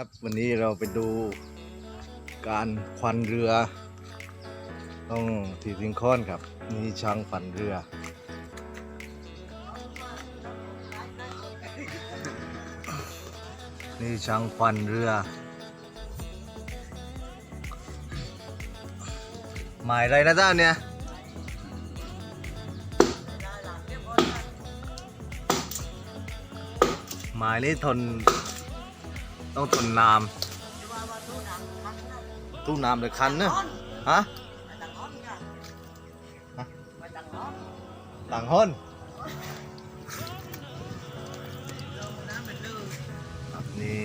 ครับวันนี้เราไปดูการควันเรือต้องที่สิงคอนครับนี่ช่างฝันเรือ นี่ช่างควันเรือ หมายอะไรนะเจ้าเนี่ยหมายนี้ทน ต้องทนน้ำตู้น้ำเลยคันนะฮะต่างห้นครับนี่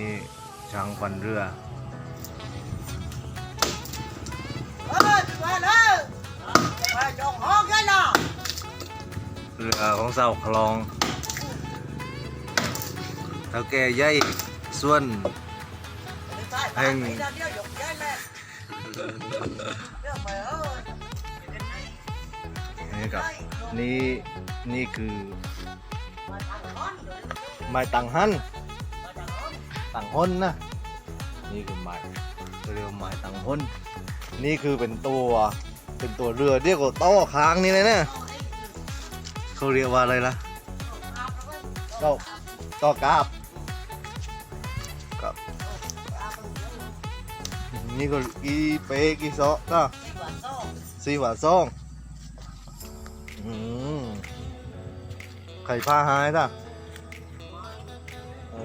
ช่างควันเรือเรือของเสาคลองเท่าแก่ใหญ่ส่วน แห่งนี่ครับนี่นี่คือไม้ตังหันตังห้นนะนี่คือไม้เรียกไม้ตังห้นนี่คือเป็นตัวเป็นตัวเรือเรียกว่าต้อค้างนี่เลยนะเขาเรียกว่าอะไรล่ะต้โต้กาบ นี่ก็อีเปกีซะก็สีหวานซองอืมไข่พาหายจ้ะโอ้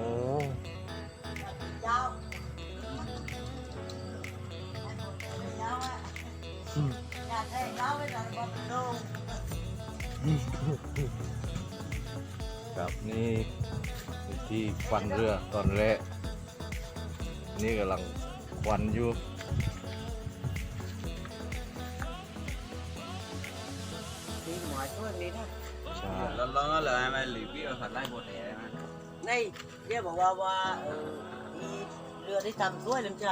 ครับนี่ที่ฟันเรือตอนแรกนี่กำลัง ควันอยู่ใช่ร้อนๆเลยไหมหรือพี่เอาผัดไล่โบเตะไหมในเรียกบอกว่าว่าเออมีเรือที่ทำด้วยน้ำใจ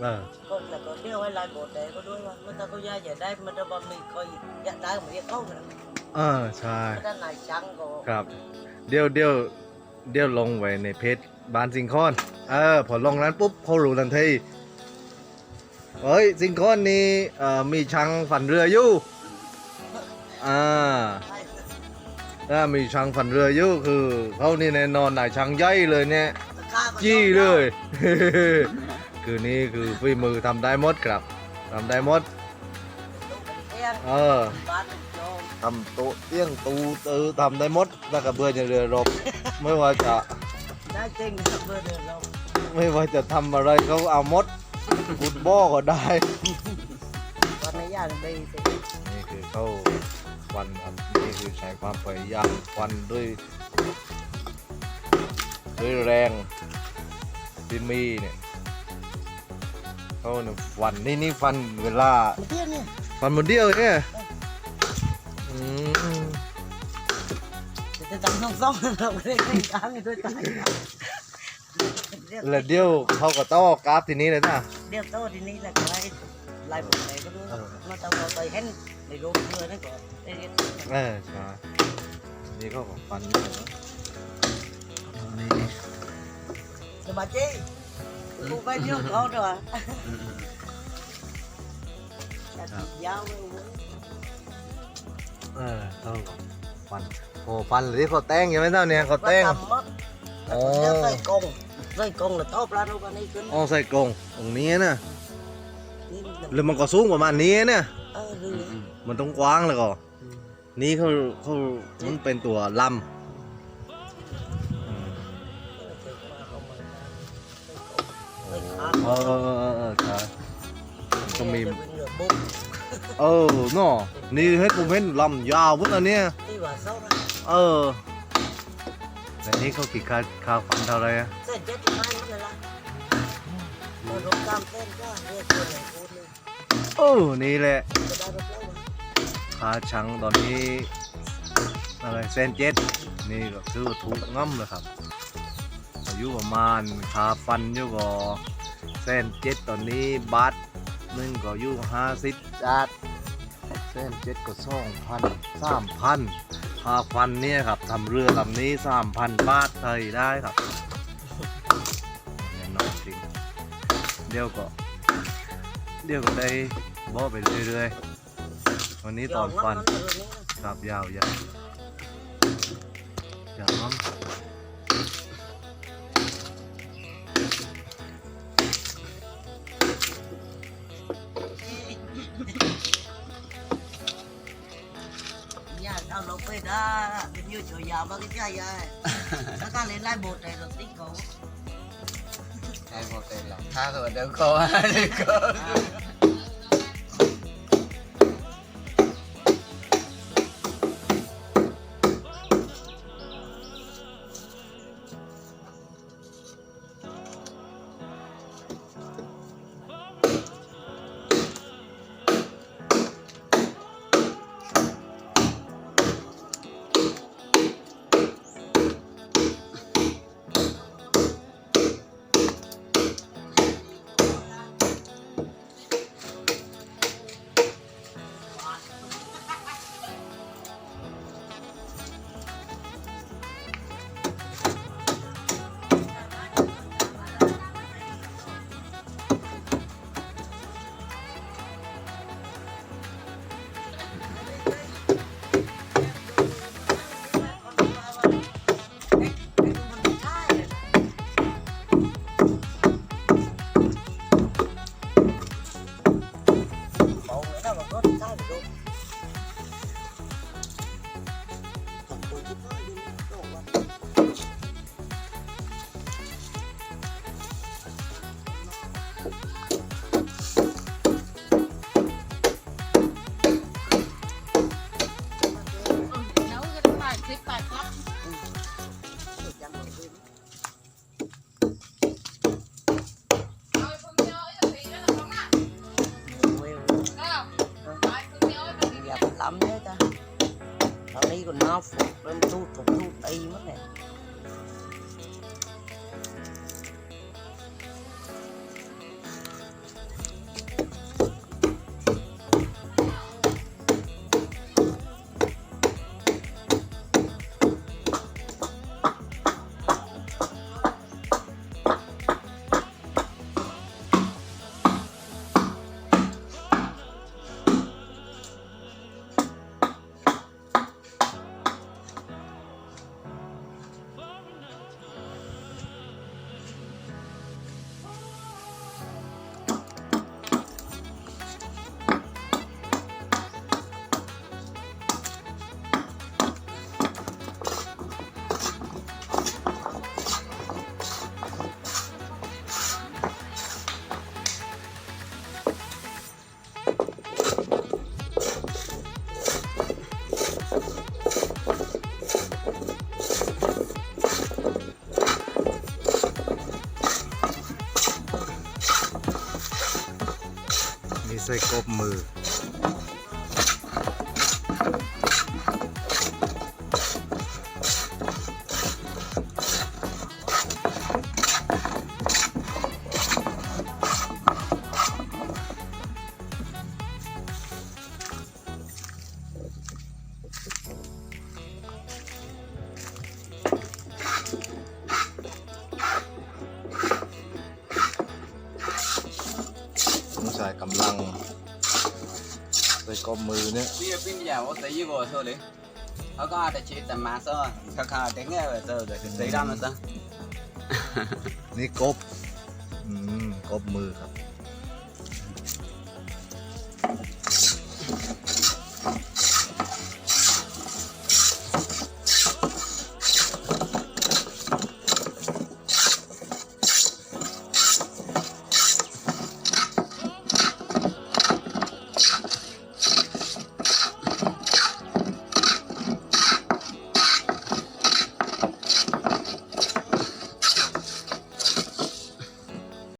เออก็แล้วก็เที่ยวให้ลายโบสถ์แต่ก็ด้วยว่ามันถ้าเขาย่าอย่าได้มันจะบ่มีคอยอยากได้ก็มาเรียกเข้านะเออใช่ ถ้าไหนช่างก็ครับ เดี๋ยวเดี๋ยวเดี๋ยวลงไว้ในเพจบ้านสิงคอน เออ พอลงนั้นปุ๊บเขารู้ทันที เฮ้ยสิงคอนนี่เอ่อมีช่างฝันเรืออยู่อ่าใช่ถ้ามีช่างฝันเรืออยู่คือเขานี่แน่นอนนายช่างใหญ่เลยเนี่ยราคาก็จี้เลย คือนี่คือฝีมือทำได้หมดครับทำได้หมดลูกเป็นเตี้ยนเออบ้านเป็นโจมทำโต๊ะเตี้ยงตูตือทำได้หมดแล้วก็เบื่อจะเรือรบไม่ว่าจะได้จริงนะเบอร์เดินเราไม่ว่าจะทำอะไรเขาเอาหมด กุดบอก็ได้วันนี้ย่างดีสินี่คือเข้าวันครับนี่คือใช้ความพยายามวันด้วย ด้วยแรงที่มีเนี่ยเขาเนี่ยฟันนี่นี่ฟันเวลา มันเตี้ยนเนี่ยฟันหมดเดียวเนี่ยอืมจะจำต้องซ่องเราไม่ได้ให้ช้างให้ด้วยตายเรียกแล้วเดียวเขาก็ต้องกราฟทีนี้เลยนะ เรียกโต้ทีนี้แหละก็ให้ลายโบสถ์ไหนก็ด้วยมาตามเราไปเห็นในโรงเรือนั่นก่อนได้เรียกเออใช่นี่เขาก็ฟันนี่เหรอนี่สบายจีกูไปเที่ยวเขาด้วยยาวเลยเออเขาก็ฟันโอ้ฟันหรือเขาแต่งยังไม่เท่าเนี่ยเขาแต่งโอ้ใส่กง ใส่กงแล้วต้อปลาโรกันนี่ขึ้นอ๋อใส่กรงตรงนี้นะนี่แล้วมันก็สูงประมาณนี้นะเออรือมันต้องกว้างเลยก็ นี่เขาเขามันเป็นตัวลำอืมเออเออเออเออใช่มันก็มีบุ๊กเออเนาะนี่ให้ผมเห็นลำยาวพุ่นอันเนี้ยที่ว่าเศร้านะเออแต่ นี่เขากี่คาคาฟันเท่าไรอะเส้นเจ็ดที่ไม่เลยละมาลงตามเส้นก็เรียกตัวไหนพูดเลยเออนี่แหละจะได้รับแล้วค่าชังตอนนี้อะไรเซนเจ็ดนี่ก็คือว่าถูกง่ำเลยครับอายุประมาณคาฟันอยู่ก็เซนเจ็ดตอนนี้บาทหนึ่งก็อยู่ห้าสิบบาทเซนเจ็ดก็สองพันสามพัน พาฟันเนี่ยครับทำเรือลำนี้สามพันบาทไทยได้ครับแน่นอนจริงเดี๋ยวก็เดี๋ยวก็ได้บ่ไปเรื่อยๆวันนี้ตอนฟันครับยาวยาวยาวมั้ง lộc về đó bao nhiêu chỗ giàu bao cái chai vậy nó ta lên lại bột này rồi tích cổ ไล่โบเตะหรอ đó mà Tao đi còn nó phục Rồi thu thục thu tì mất nè à. มีใส่ กบมือ กบมือเนี่ย bây giờ phim giờ có tí vô thôi đi nó có để chỉ tầm mà sao khá khá tiếng nghe rồi giờ để tí ra mà sao นี่กบ อืม กบมือครับ